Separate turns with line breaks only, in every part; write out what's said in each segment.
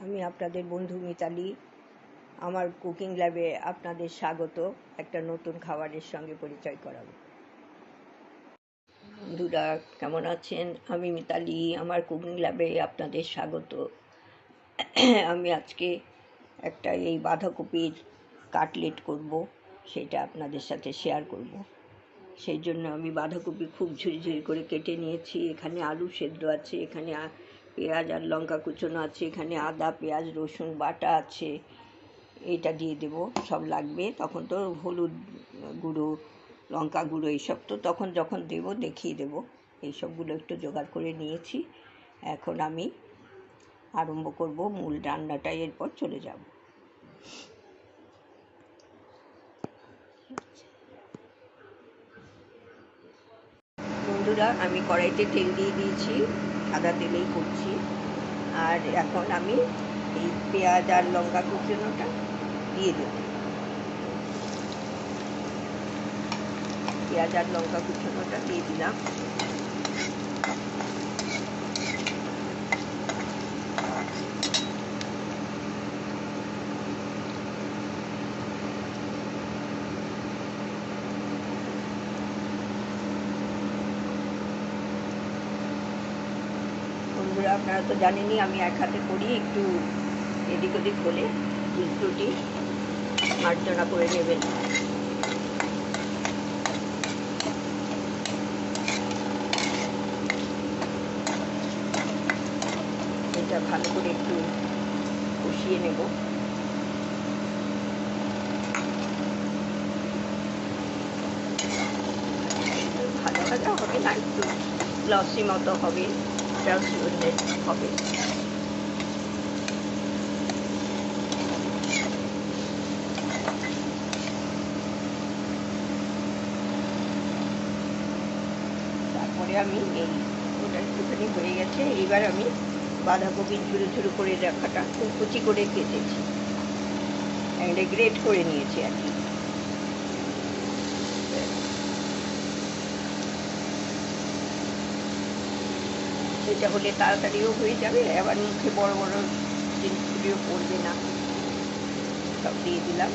আমি আপনাদের বন্ধু মিতালি। আমার কুকিং ল্যাবে আপনাদের স্বাগত। একটা নতুন খাবারের সঙ্গে পরিচয় করাবো। বন্ধুরা, কেমন আছেন? আমি মিতালি, আমার কুকিং ল্যাবে আপনাদের স্বাগত। আমি আজকে একটা এই বাঁধাকপির কাটলেট করব, সেটা আপনাদের সাথে শেয়ার করব। সেই জন্য আমি বাঁধাকপি খুব ঝুরি ঝুরি করে কেটে নিয়েছি। এখানে আলু সেদ্ধ আছে, এখানে পেঁয়াজ আর লঙ্কা কুচোনো আছে, এখানে আদা, পেঁয়াজ, রসুন, বাটা আছে। এটা দিয়ে দেব, সব লাগবে। তখন তো হলুদ গুঁড়ো, লঙ্কা গুঁড়ো, এইসব তো তখন যখন দেব দেখিয়ে দেব। এইসবগুলো একটু জোগাড় করে নিয়েছি। এখন আমি আরম্ভ করব মূল রান্নাটা, এরপর চলে যাব। বন্ধুরা, আমি কড়াইতে তেল দিয়ে দিয়েছি। সাদা তেলেই করছি। আর এখন আমি এই পেঁয়াজ আর লঙ্কা কুচনোটা দিয়ে দেব। পেঁয়াজ আর লঙ্কা কুচনোটা দিয়ে দিলাম বন্ধুরা আপনারা তো জানেনই, আমি এক হাতে করি, একটু এদিক ওদিক হলে ভুল ত্রুটি মার্জনা করে নেবেন। এটা ভালো করে একটু কষিয়ে নেব। ভাজা ভাজা হবে না, একটু লসি মতো হবে। ট্রান্সপারেন্ট হবে তারপরে আমি এই ওটা একটুখানি হয়ে গেছে। এইবার আমি বাঁধাকপি ঝুরো ঝুরো করে রাখাটা খুব কুচি করে কেটেছি। গ্রেট করে নিয়েছি আর কি। এটা হলে তাড়াতাড়িও হয়ে যাবে আবার মুখে বড় বড় জিনিসগুলিও পড়বে না। সব দিয়ে দিলাম।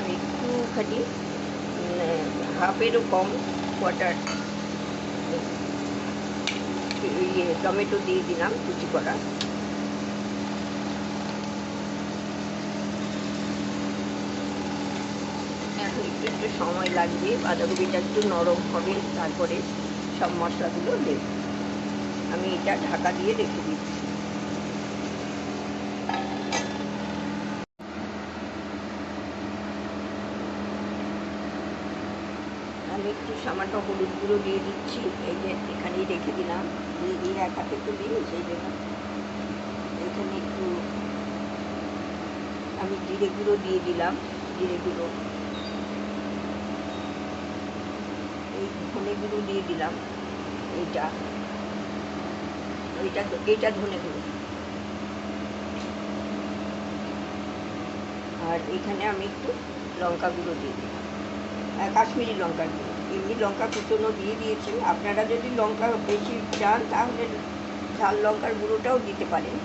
আমি একটুখানি হাফেরও কম কোয়াটার ইয়ে টমেটো দিয়ে দিলাম কুচি করা এখন একটু একটু সময় লাগবে, বাঁধাকপিটা একটু নরম হবে, তারপরে সব মশলাগুলো দেব। আমি এটা ঢাকা দিয়ে রেখে দিচ্ছি। একটু সামান্য হলুদ গুঁড়ো দিয়ে দিচ্ছি। এই যে এখানেই রেখে দিলাম। দিয়ে দিয়ে এক হাতে তুলি সেই জন্য এখানে একটু আমি জিরে গুঁড়ো দিয়ে দিলাম। জিরে গুঁড়ো। এই ধনে গুঁড়ো দিয়ে দিলাম। এইটা। এইটা এইটা ধনে গুঁড়ো। আর এখানে আমি একটু লঙ্কা গুঁড়ো দিয়ে দিলাম। কাশ্মীরি লঙ্কার গুঁড়ো এমনি লঙ্কা কুচনো দিয়ে দিয়েছেন আপনারা যদি লঙ্কা বেশি চান, তাহলে ঝাল লঙ্কার গুঁড়োটাও দিতে পারেন।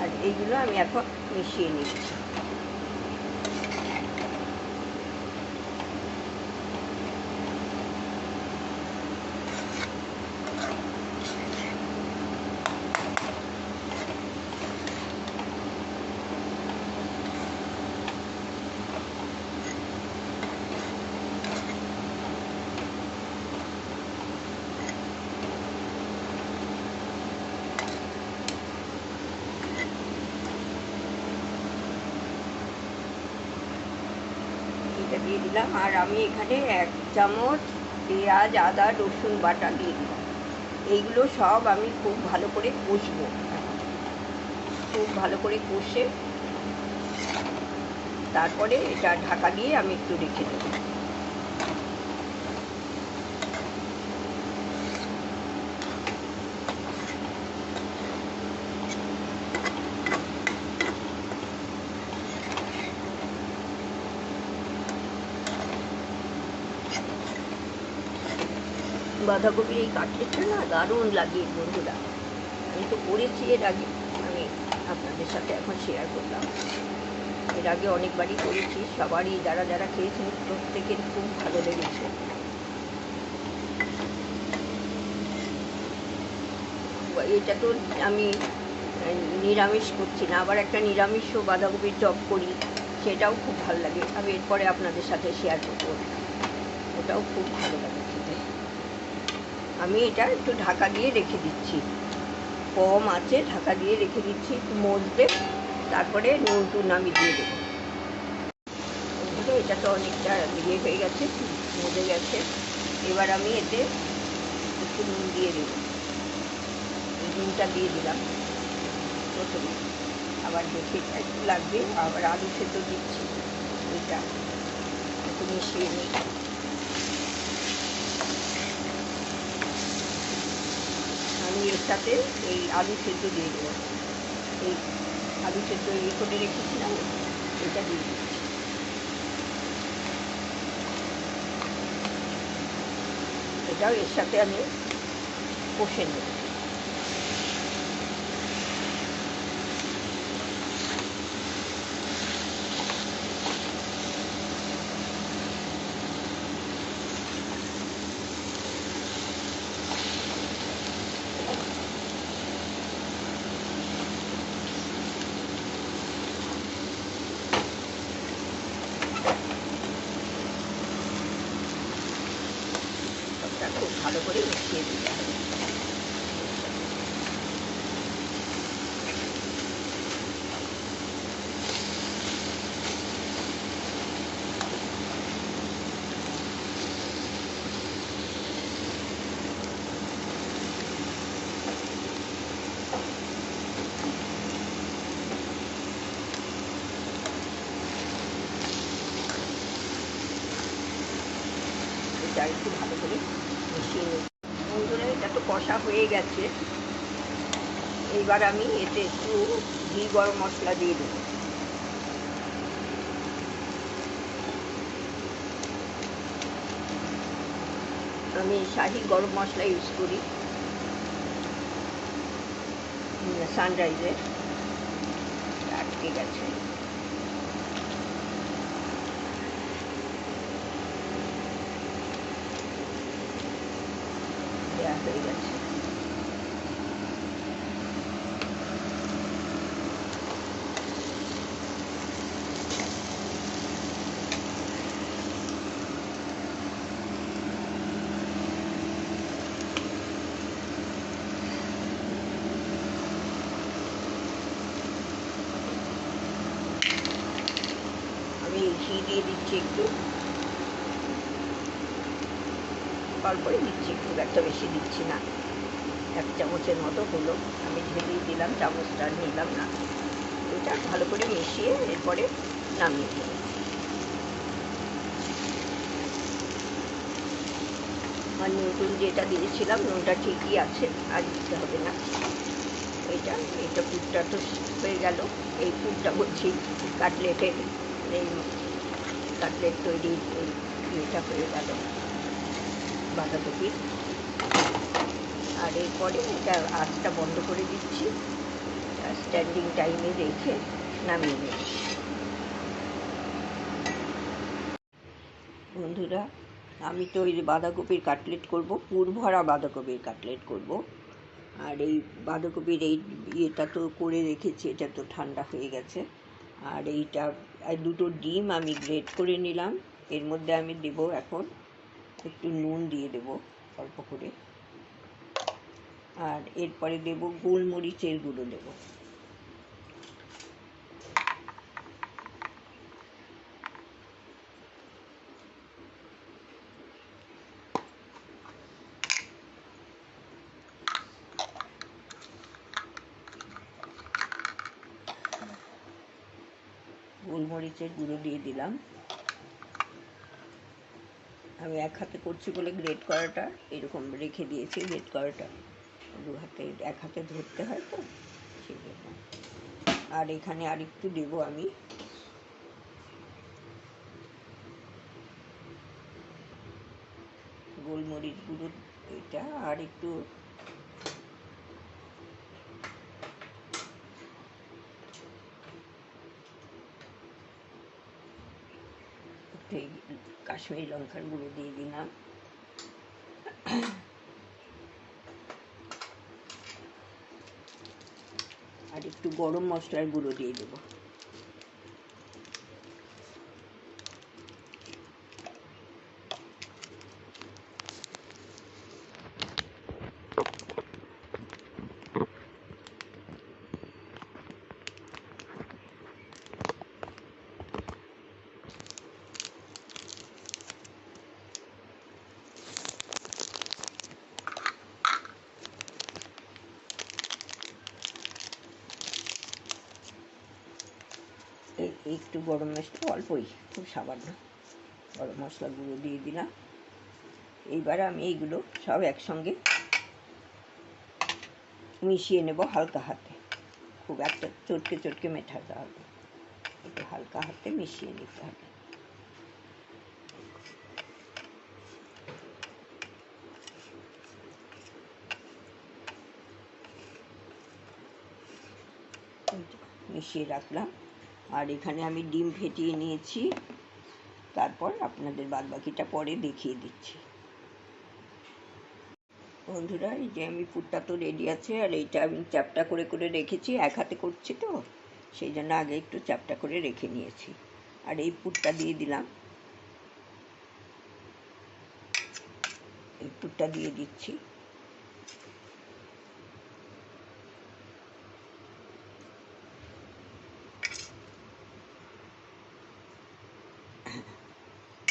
আর এইগুলো আমি এখন মিশিয়ে নিচ্ছি এটা দিয়ে দিলাম। আর আমি এখানে এক চামচ পেঁয়াজ, আদা, রসুন বাটা দিয়ে দিলাম। এইগুলো সব আমি খুব ভালো করে কষবো। খুব ভালো করে কষে তারপরে এটা ঢাকা দিয়ে আমি একটু রেখে দেবো। বাঁধাকপির এই কাটলেটটা না দারুণ লাগে বন্ধুরা। আমি তো করেছি এর আগে। আমি আপনাদের সাথে এখন শেয়ার করলাম। এর আগে অনেকবারই করেছি। সবারই যারা যারা খেয়েছেন, প্রত্যেকের খুব ভালো লেগেছে। এটা তো আমি নিরামিষ করছি না। আবার একটা নিরামিষও বাঁধাকপির চপ করি, সেটাও খুব ভালো লাগে। আমি এরপরে আপনাদের সাথে শেয়ার করব। ওটাও খুব ভালো লাগে। আমি এটা একটু ঢাকা দিয়ে রেখে দিচ্ছি। কম আছে, ঢাকা দিয়ে রেখে দিচ্ছি, একটু মজবে, তারপরে নুন টুন আমি দিয়ে দেবো। এটা তো অনেকটা ইয়ে হয়ে গেছে, মজে গেছে। এবার আমি এতে একটু নুন দিয়ে দেবো। নুনটা দিয়ে দিলাম প্রথমে। আবার দেখে একটু লাগবে, আবার আলু সেদ্ধ দিচ্ছি। এটা একটু মিশিয়ে নিই। আমি এর সাথে এই আলু সেদ্ধ দিয়ে দেবো। এই আলু সেদ্ধ ইয়ে করে রেখেছিলাম, এটা দিয়ে দিচ্ছি। এটাও এর সাথে আমি কষে নেব সবটা খুব ভালো করে মিশিয়ে দিতে হবে এটা একটু ভালো করে মিশিয়ে নেব বন্ধুরা, এটা তো কষা হয়ে গেছে। এইবার আমি এতে একটু ঘি গরম মশলা দিয়ে দেবো। আমি শাহি গরম মশলা ইউজ করি। সানরাইজের আটকে গেছে। দেওয়া হয়ে গেছে আমি ঘি দিয়ে দিচ্ছি একটু অল্পই দিচ্ছি, খুব একটা বেশি দিচ্ছি না। এক চামচের মতো হলো। আমি ঢেলেই দিলাম, চামচটা নিলাম না। এটা ভালো করে মিশিয়ে এরপরে নামিয়ে দেবো আর নতুন যেটা দিয়েছিলাম, নুনটা ঠিকই আছে, আর দিতে হবে না। এইটা এইটা পুরটা তো হয়ে গেল। এই পুরটা বলছি, কাটলেটের, এই কাটলেট তৈরির ইয়েটা হয়ে গেল। বাঁধাকপি। আর এরপরে এটা আঁচটা বন্ধ করে দিচ্ছি। স্ট্যান্ডিং টাইমে রেখে নামিয়ে নেব। বন্ধুরা, আমি তো ওই বাঁধাকপির কাটলেট করব পুর ভরা বাঁধাকপির কাটলেট করব। আর এই বাঁধাকপির এই ইয়েটা তো করে রেখেছি, এটা তো ঠান্ডা হয়ে গেছে। আর এইটা দুটো ডিম আমি গ্রেট করে নিলাম। এর মধ্যে আমি দেব এখন একটু নুন দিয়ে দেব অল্প করে। আর এরপরে দেব গোলমরিচের গুঁড়ো দেব। গোলমরিচের গুঁড়ো দিয়ে দিলাম। আমি এক হাতে করছি বলে গ্রেট করাটা, এরকম রেখে দিয়েছি গ্রেট করাটা। দু হাতে, এক হাতে ধরতে হয় তো, সেই জন্য। আর এখানে আরেকটু দেবো আমি। গোলমরিচ গুঁড়ো এটা আর একটু এই কাশ্মীরি লঙ্কার গুঁড়ো দিয়ে দিলাম আর একটু গরম মশলার গুঁড়ো দিয়ে দেবো একটু গরম মশলা অল্পই, খুব সামান্য। গরম মশলা গুঁড়ো দিয়ে দিলাম। এইবার আমি এইগুলো সব একসঙ্গে মিশিয়ে নেব হালকা হাতে। খুব একটা চটকে চটকে মেঠাতে হবে। একটু হালকা হাতে মিশিয়ে নিতে হবে। মিশিয়ে রাখলাম। আর এখানে আমি ডিম ফেটিয়ে নিয়েছি। তারপর আপনাদের বাদবাকিটা পরে দেখিয়ে দিচ্ছি। বন্ধুরা, এই যে আমি পুরটা তো রেডি আছে, আর এইটা আমি চ্যাপটা করে করে রেখেছি, এক হাতে করছি তো, সেই জন্য আগে একটু চ্যাপটা করে রেখে নিয়েছি। আর এই পুরটা দিয়ে দিলাম। এই পুরটা দিয়ে দিচ্ছি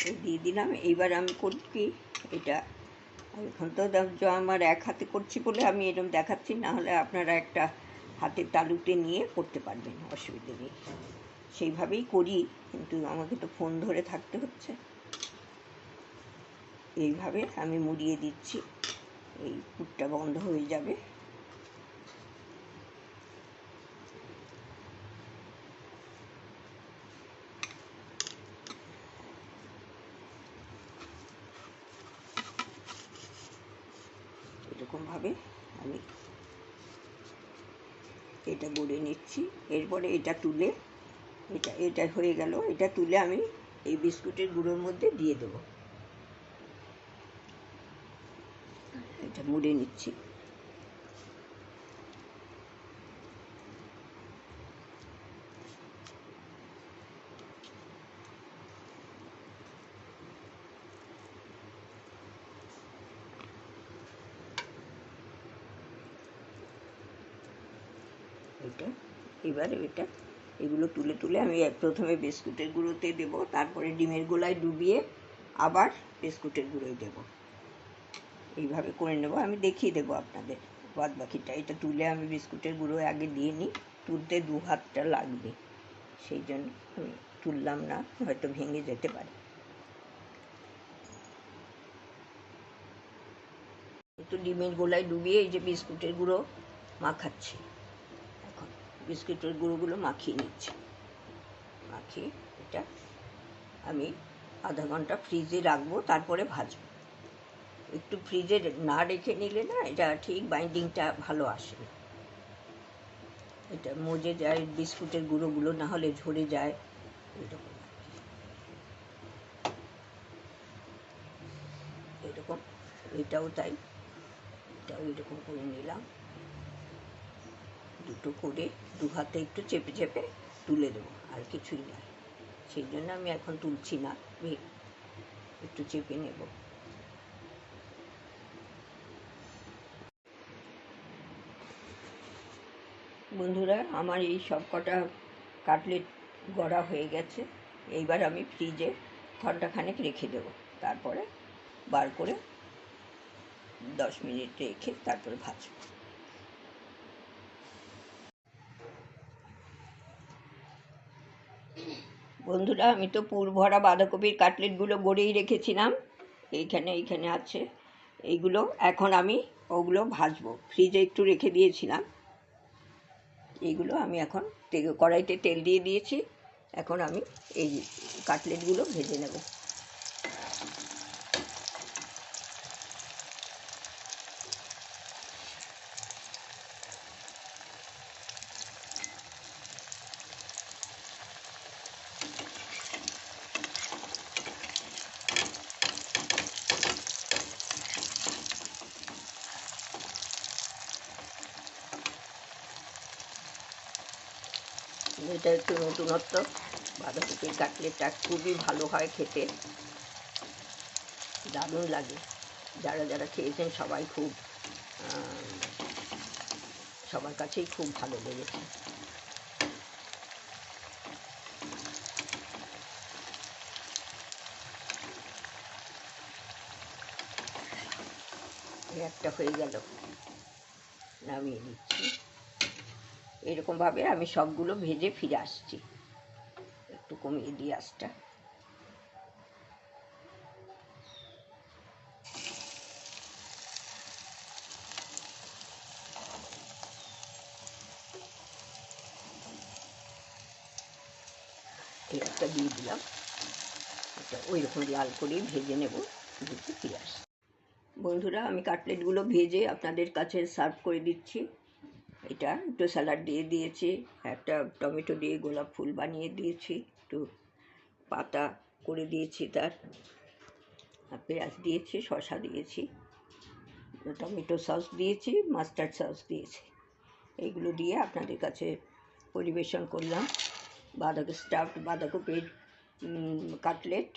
এই দিয়ে দিলাম। এইবার আমি করি কি, এটা এখন তো আমার এক হাতে করছি বলে আমি এরকম দেখাচ্ছি না হলে আপনারা একটা হাতের তালুতে নিয়ে করতে পারবেন, অসুবিধে নেই। সেইভাবেই করি, কিন্তু আমাকে তো ফোন ধরে থাকতে হচ্ছে। এইভাবে আমি মুড়িয়ে দিচ্ছি, এই পুরটা বন্ধ হয়ে যাবে এরকমভাবে আমি এটা গড়ে নিচ্ছি। এরপরে এটা তুলে, এটা এটা হয়ে গেল। এটা তুলে আমি এই বিস্কুটের গুঁড়োর মধ্যে দিয়ে দেবো। এটা মুড়ে নিচ্ছি এটা এবারে এটা এগুলো তুলে তুলে আমি প্রথমে বিস্কুটের গুঁড়োতে দেব, তারপরে ডিমের গোলায় ডুবিয়ে আবার বিস্কুটের গুঁড়োয় দেব। এইভাবে করে নেব, আমি দেখিয়ে দেবো আপনাদের বাদ বাকিটা। এটা তুলে আমি বিস্কুটের গুঁড়ো আগে দিয়ে নিই, তুলতে দু হাতটা লাগবে, সেই জন্য আমি তুললাম না, হয়তো ভেঙে যেতে পারে। একটু ডিমের গোলায় ডুবিয়ে এই যে বিস্কুটের গুঁড়ো মাখাচ্ছি। বিস্কুটের গুঁড়োগুলো মাখিয়ে নিচ্ছি। মাখিয়ে এটা আমি আধা ঘণ্টা ফ্রিজে রাখব, তারপরে ভাজবো। একটু ফ্রিজে না রেখে নিলে না এটা ঠিক বাইন্ডিংটা ভালো আসে না। এটা মজে যায়, বিস্কুটের গুঁড়োগুলো না হলে ঝরে যায়, এরকম এরকম, এটাও তাই, এটাও এরকম করে নিলাম। দুটো করে দু হাতে একটু চেপে চেপে তুলে দেবো, আর কিছুই না সেই জন্য আমি এখন তুলছি না একটু চেপে নেব। বন্ধুরা, আমার এই সব কটা কাটলেট গড়া হয়ে গেছে। এইবার আমি ফ্রিজে ঘন্টাখানেক রেখে দেবো। তারপরে বার করে দশ মিনিট রেখে তারপরে ভাজবো। বন্ধুরা, আমি তো পুর ভরা বাঁধাকপির কাটলেটগুলো গড়েই রেখেছিলাম। এইখানে এইখানে আছে এইগুলো। এখন আমি ওগুলো ভাজবো। ফ্রিজে একটু রেখে দিয়েছিলাম। এইগুলো আমি এখন কড়াইতে তেল দিয়ে দিয়েছি। এখন আমি এই কাটলেটগুলো ভেজে নেব এটা নতুনত্ব বাঁধাকপির কাটলেটটা খুবই ভালো হয় খেতে। দারুণ লাগে। যারা যারা খেয়েছেন সবাই খুব সবার কাছেই খুব ভালো লেগেছে। একটা হয়ে গেল। নামিয়ে দিচ্ছি এরকমভাবে আমি সবগুলো ভেজে ফিরে আসছি। কমিয়ে দিই আঁচটা একটা দিয়ে দিলাম। ওই রকম লাল করেই ভেজে নেব ফিরে আসছি বন্ধুরা, আমি কাটলেটগুলো ভেজে আপনাদের কাছে সার্ভ করে দিচ্ছি। এটা একটু স্যালাড দিয়ে দিয়েছি, একটা টমেটো দিয়ে গোলাপ ফুল বানিয়ে দিয়েছি। একটু পাতা করে দিয়েছি তার। আর পেঁয়াজ দিয়েছি, শসা দিয়েছি, টমেটো সস দিয়েছি, মাস্টার্ড সস দিয়েছি। এইগুলো দিয়ে আপনাদের কাছে পরিবেশন করলাম। বাঁধাকপি স্টাফড বাঁধাকপির কাটলেট।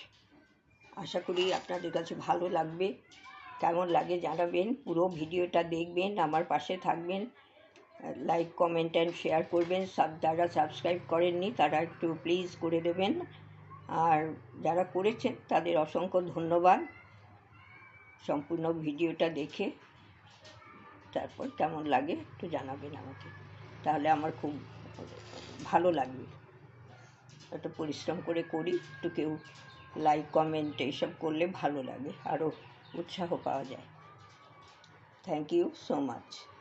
আশা করি আপনাদের কাছে ভালো লাগবে। কেমন লাগে জানাবেন। পুরো ভিডিওটা দেখবেন, আমার পাশে থাকবেন। লাইক কমেন্ট অ্যান্ড শেয়ার করবেন। সব যারা সাবস্ক্রাইব করেননি, তারা একটু প্লিজ করে দেবেন। আর যারা করেছেন, তাদের অসংখ্য ধন্যবাদ। সম্পূর্ণ ভিডিওটা দেখে, তারপর কেমন লাগে একটু জানাবেন আমাকে। তাহলে আমার খুব ভালো লাগবে। একটু পরিশ্রম করে করি, একটু কেউ লাইক কমেন্ট এইসব করলে ভালো লাগে, আরও উৎসাহ পাওয়া যায়। Thank you so much